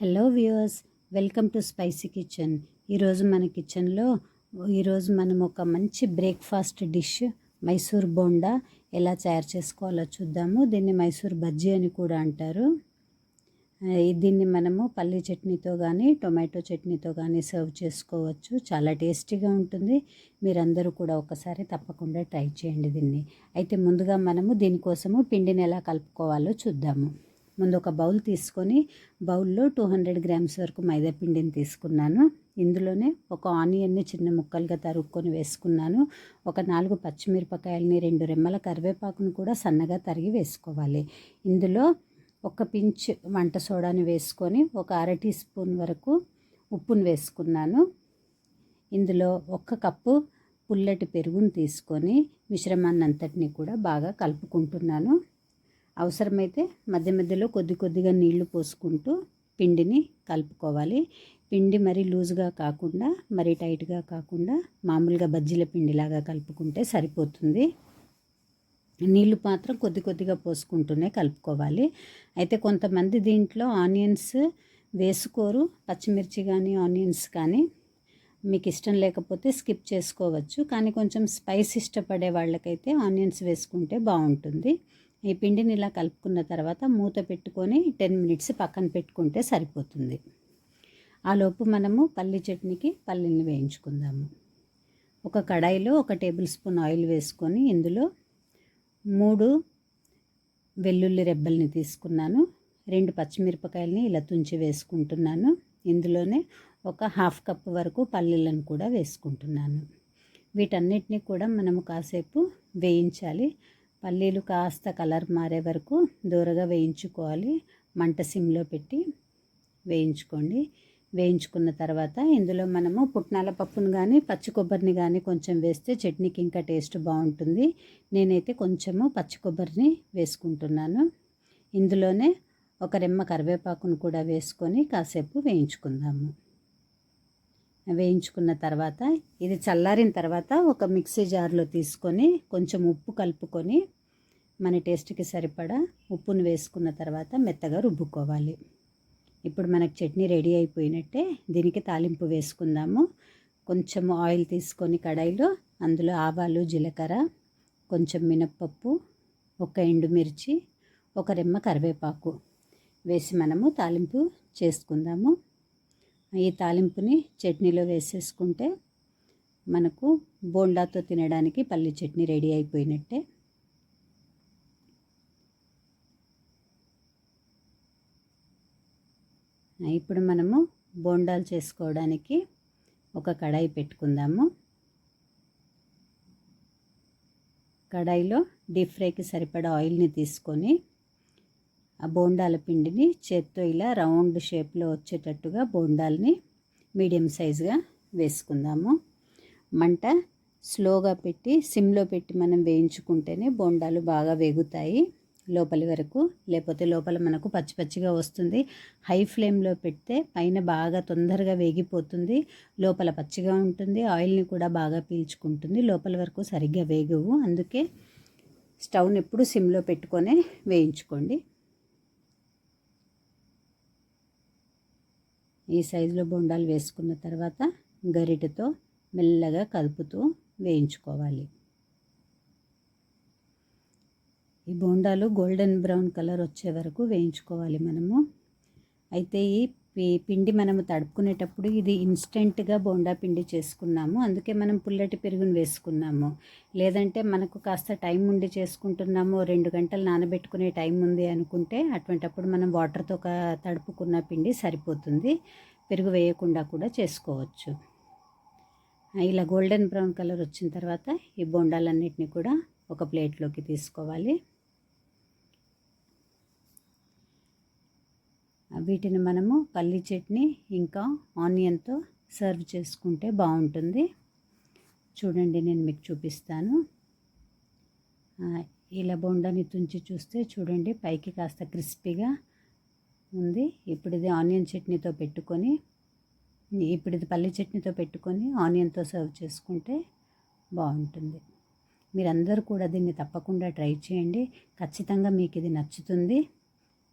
Hello viewers welcome to spicy kitchen. ఈరోజు మన కిచెన్లో ఈరోజు మనం ఒక మంచి బ్రేక్ఫాస్ట్ డిష్ మైసూర్ బోండా ఎలా తయారు చేసుకోవాలో చూద్దాము. దీన్ని మైసూర్ బజ్జీ అని కూడా అంటారు. దీన్ని మనము పల్లి చట్నీతో కానీ టొమాటో చట్నీతో కానీ సర్వ్ చేసుకోవచ్చు. చాలా టేస్టీగా ఉంటుంది. మీరందరూ కూడా ఒకసారి తప్పకుండా ట్రై చేయండి దీన్ని. అయితే ముందుగా మనము దీనికోసము పిండిని ఎలా కలుపుకోవాలో చూద్దాము. ముందు ఒక బౌల్ తీసుకొని బౌల్లో టూ హండ్రెడ్ గ్రామ్స్ వరకు మైదా పిండిని తీసుకున్నాను. ఇందులోనే ఒక ఆనియన్ని చిన్న ముక్కలుగా తరుక్కొని వేసుకున్నాను. ఒక నాలుగు పచ్చిమిరపకాయలని రెండు రెమ్మల కరివేపాకును కూడా సన్నగా తరిగి వేసుకోవాలి. ఇందులో ఒక పించ్ వంట సోడాని వేసుకొని ఒక అర టీ స్పూన్ వరకు ఉప్పును వేసుకున్నాను. ఇందులో ఒక కప్పు పుల్లటి పెరుగును తీసుకొని మిశ్రమాన్ని అంతటిని కూడా బాగా కలుపుకుంటున్నాను. అవసరమైతే మధ్య మధ్యలో కొద్ది కొద్దిగా నీళ్ళు పోసుకుంటూ పిండిని కలుపుకోవాలి. పిండి మరీ లూజ్గా కాకుండా మరీ టైట్గా కాకుండా మామూలుగా బజ్జీల పిండిలాగా కలుపుకుంటే సరిపోతుంది. నీళ్ళు మాత్రం కొద్ది కొద్దిగా పోసుకుంటూనే కలుపుకోవాలి. అయితే కొంతమంది దీంట్లో ఆనియన్స్ వేసుకోరు పచ్చిమిర్చి కానీ ఆనియన్స్ కానీ మీకు ఇష్టం లేకపోతే స్కిప్ చేసుకోవచ్చు. కానీ కొంచెం స్పైస్ ఇష్టపడే వాళ్ళకైతే ఆనియన్స్ వేసుకుంటే బాగుంటుంది. ఈ పిండిని ఇలా కలుపుకున్న తర్వాత మూత పెట్టుకొని టెన్ మినిట్స్ పక్కన పెట్టుకుంటే సరిపోతుంది. ఆలోపు మనము పల్లి చట్నీకి పల్లీని వేయించుకుందాము. ఒక కడాయిలో ఒక టేబుల్ స్పూన్ ఆయిల్ వేసుకొని ఇందులో మూడు వెల్లుల్లి రెబ్బల్ని తీసుకున్నాను. రెండు పచ్చిమిరపకాయలని ఇలా తుంచి వేసుకుంటున్నాను. ఇందులోనే ఒక హాఫ్ కప్ వరకు పల్లీలను కూడా వేసుకుంటున్నాను. వీటన్నిటిని కూడా మనము కాసేపు వేయించాలి. పల్లీలు కాస్త కలర్ మారే వరకు దూరగా వేయించుకోవాలి. మంట సిమ్లో పెట్టి వేయించుకోండి. వేయించుకున్న తర్వాత ఇందులో మనము పుట్నాల పప్పును కానీ పచ్చి కొబ్బరిని కానీ కొంచెం వేస్తే చట్నీకి ఇంకా టేస్ట్ బాగుంటుంది. నేనైతే కొంచెము పచ్చి కొబ్బరిని వేసుకుంటున్నాను. ఇందులోనే ఒక రెమ్మ కరివేపాకును కూడా వేసుకొని కాసేపు వేయించుకుందాము. వేయించుకున్న తర్వాత ఇది చల్లారిన తర్వాత ఒక మిక్సీ జార్లో తీసుకొని కొంచెం ఉప్పు కలుపుకొని మన టేస్ట్కి సరిపడా ఉప్పును వేసుకున్న తర్వాత మెత్తగా రుబ్బుకోవాలి. ఇప్పుడు మనకు చట్నీ రెడీ అయిపోయినట్టే దీనికి తాలింపు వేసుకుందాము. కొంచెం ఆయిల్ తీసుకొని కడాయిలో అందులో ఆవాలు జీలకర్ర కొంచెం మినప్పప్పు ఒక ఎండుమిర్చి ఒక రెమ్మ కరివేపాకు వేసి మనము తాలింపు చేసుకుందాము. ఈ తాలింపుని చట్నీలో వేసేసుకుంటే మనకు బోండాతో తినడానికి పల్లి చట్నీ రెడీ అయిపోయినట్టే. ఇప్పుడు మనము బోండాలు చేసుకోవడానికి ఒక కడాయి పెట్టుకుందాము. కడాయిలో డీప్ ఫ్రైకి సరిపడా ఆయిల్ని తీసుకొని ఆ బోండాల పిండిని చేత్తో ఇలా రౌండ్ షేప్లో వచ్చేటట్టుగా బోండాలని మీడియం సైజుగా వేసుకుందాము. మంట స్లోగా పెట్టి సిమ్లో పెట్టి మనం వేయించుకుంటేనే బోండాలు బాగా వేగుతాయి లోపలి వరకు. లేకపోతే లోపల మనకు పచ్చి పచ్చిగా వస్తుంది. హై ఫ్లేమ్లో పెడితే పైన బాగా తొందరగా వేగిపోతుంది. లోపల పచ్చిగా ఉంటుంది. ఆయిల్ని కూడా బాగా పీల్చుకుంటుంది. లోపల వరకు సరిగ్గా వేగవు. అందుకే స్టవ్ని ఎప్పుడు సిమ్లో పెట్టుకొని వేయించుకోండి. ఈ సైజులో బొండాలు వేసుకున్న తర్వాత గరిటెతో మెల్లగా కలుపుతూ వేయించుకోవాలి. ఈ బోండాలు గోల్డెన్ బ్రౌన్ కలర్ వచ్చే వరకు వేయించుకోవాలి మనము. అయితే ఈ పిండి మనము తడుపుకునేటప్పుడు ఇది ఇన్స్టెంట్గా బోండా పిండి చేసుకున్నాము. అందుకే మనం పుల్లటి పెరుగును వేసుకున్నాము. లేదంటే మనకు కాస్త టైం ఉండి చేసుకుంటున్నాము. రెండు గంటలు నానబెట్టుకునే టైం ఉంది అనుకుంటే అటువంటప్పుడు మనం వాటర్తో ఒక తడుపుకున్న పిండి సరిపోతుంది. పెరుగు వేయకుండా కూడా చేసుకోవచ్చు. ఇలా గోల్డెన్ బ్రౌన్ కలర్ వచ్చిన తర్వాత ఈ బోండాలన్నిటిని కూడా ఒక ప్లేట్లోకి తీసుకోవాలి. వీటిని మనము పల్లీ చట్నీ ఇంకా ఆనియన్తో సర్వ్ చేసుకుంటే బాగుంటుంది. చూడండి నేను మీకు చూపిస్తాను. ఇలా బొండాని తుంచి చూస్తే చూడండి పైకి కాస్త క్రిస్పీగా ఉంది. ఇప్పుడు ఇది ఆనియన్ చట్నీతో పెట్టుకొని ఇప్పుడు ఇది పల్లి చట్నీతో పెట్టుకొని ఆనియన్తో సర్వ్ చేసుకుంటే బాగుంటుంది. మీరందరూ కూడా దీన్ని తప్పకుండా ట్రై చేయండి. ఖచ్చితంగా మీకు ఇది నచ్చుతుంది.